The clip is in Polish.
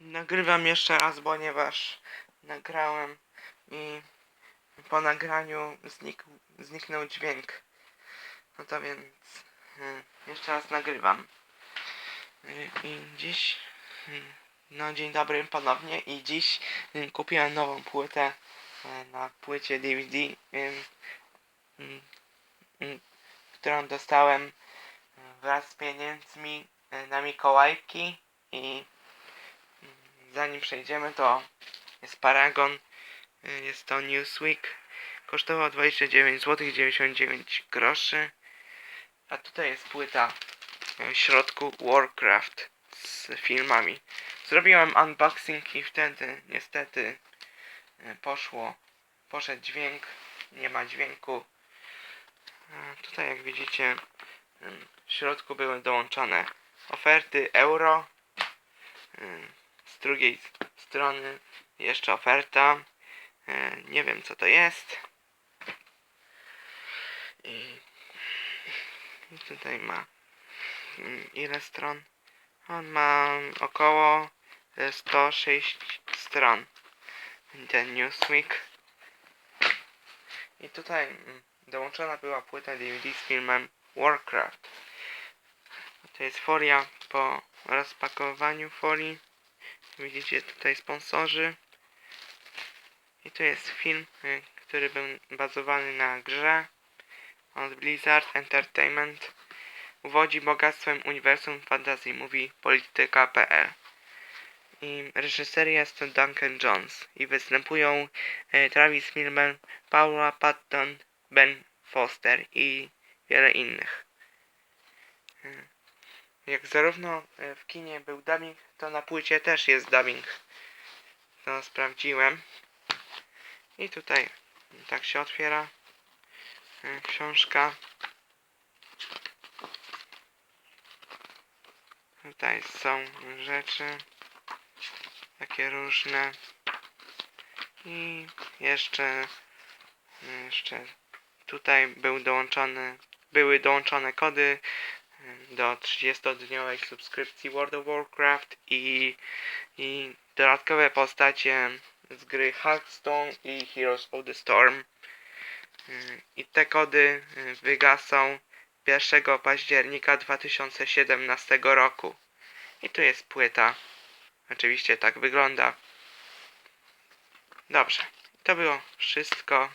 Nagrywam jeszcze raz, ponieważ nagrałem i po nagraniu znik zniknął dźwięk. No to więc y, jeszcze raz nagrywam. Y, I dziś, y, no dzień dobry ponownie i dziś kupiłem nową płytę na płycie DVD, którą dostałem wraz z pieniędzmi na Mikołajki i zanim przejdziemy to jest Paragon, y, jest to Newsweek, kosztował 29 zł 99 groszy, a tutaj jest płyta y, w środku Warcraft z filmami. Zrobiłem unboxing i wtedy niestety y, poszło, poszedł dźwięk, nie ma dźwięku. Tutaj jak widzicie w środku były dołączone oferty euro, drugiej strony jeszcze oferta. E, Nie wiem co to jest. I, tutaj ma mm, ile stron? On ma około e, 106 stron. Ten Newsweek. I tutaj mm, dołączona była płyta DVD z filmem Warcraft. To jest folia po rozpakowaniu folii. Widzicie tutaj sponsorzy. I to jest film, y, który był bazowany na grze od Blizzard Entertainment. Uwodzi bogactwem uniwersum fantasy, mówi polityka.pl. I reżyseria jest to Duncan Jones. I występują e, Travis Milman, Paula Patton, Ben Foster i wiele innych. Jak zarówno e, w kinie był dubbing, to na płycie też jest dubbing. To sprawdziłem. I tutaj tak się otwiera e, książka. Tutaj są rzeczy takie różne. I jeszcze jeszcze tutaj był dołączony były dołączone kody do 30-dniowej subskrypcji World of Warcraft i, i dodatkowe postacie z gry Hearthstone i Heroes of the Storm. Y, I te kody y, wygasą 1 października 2017 roku. I tu jest płyta. Oczywiście tak wygląda. Dobrze. To było wszystko.